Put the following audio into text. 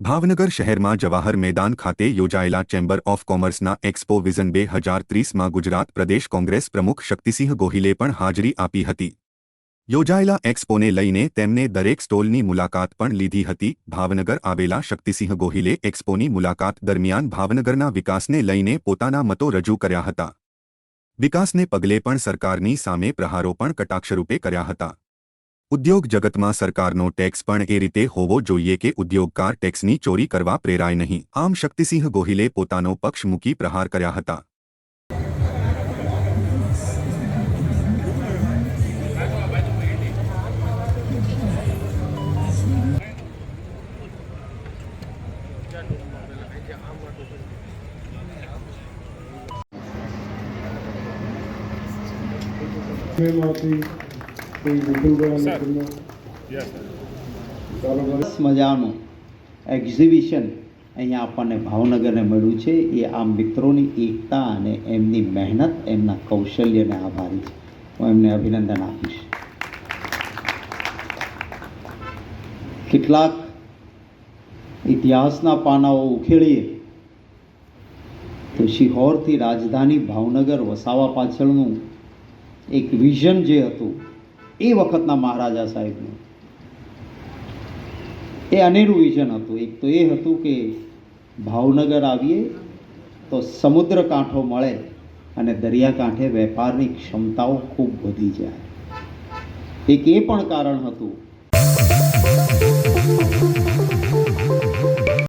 ભાવનગર શહેરમાં જવાહર મેદાન ખાતે યોજાયેલા ચેમ્બર ઓફ કોમર્સના એક્સપો વિઝન બે હજાર ત્રીસમાં ગુજરાત પ્રદેશ કોંગ્રેસ પ્રમુખ શક્તિસિંહ ગોહિલે પણ હાજરી આપી હતી. યોજાયેલા એક્સપોને લઈને તેમને દરેક સ્ટોલની મુલાકાત પણ લીધી હતી. ભાવનગર આવેલા શક્તિસિંહ ગોહિલે એક્સપોની મુલાકાત દરમિયાન ભાવનગરના વિકાસને લઈને પોતાના મતો રજૂ કર્યા હતા. વિકાસને પગલે પણ સરકારની સામે પ્રહારો પણ કટાક્ષરૂપે કર્યા હતા. ઉદ્યોગ જગતમાં સરકારનો ટેક્સ પણ એ રીતે હોવો જોઈએ કે ઉદ્યોગકાર ટેક્સની ચોરી કરવા પ્રેરાય નહીં આમ શક્તિસિંહ ગોહિલે પોતાનો પક્ષ મૂકી પ્રહાર કર્યા હતા એમાંથી કોઈ મજાનું એક્ઝિબિશન અહીંયા આપણને ભાવનગરને મળ્યું છે. એ આ મિત્રોની એકતા અને એમની મહેનત, એમના કૌશલ્યને આભારી છે. હું એમને અભિનંદન આપીશ. કેટલાક ઇતિહાસના પાનાઓ ઉખેડીએ. તો શિહોરથી રાજધાની ભાવનગર વસાવા પાછળનું એક વિઝન જે હતું એ વખતના મહારાજા સાહેબનું. એ અનેરું વિઝન હતું. એક તો એ હતું કે ભાવનગર આવીએ તો સમુદ્ર કાંઠો મળે અને દરિયાકાંઠે વેપારની ક્ષમતાઓ ખૂબ વધી જાય. એક એ પણ કારણ હતું.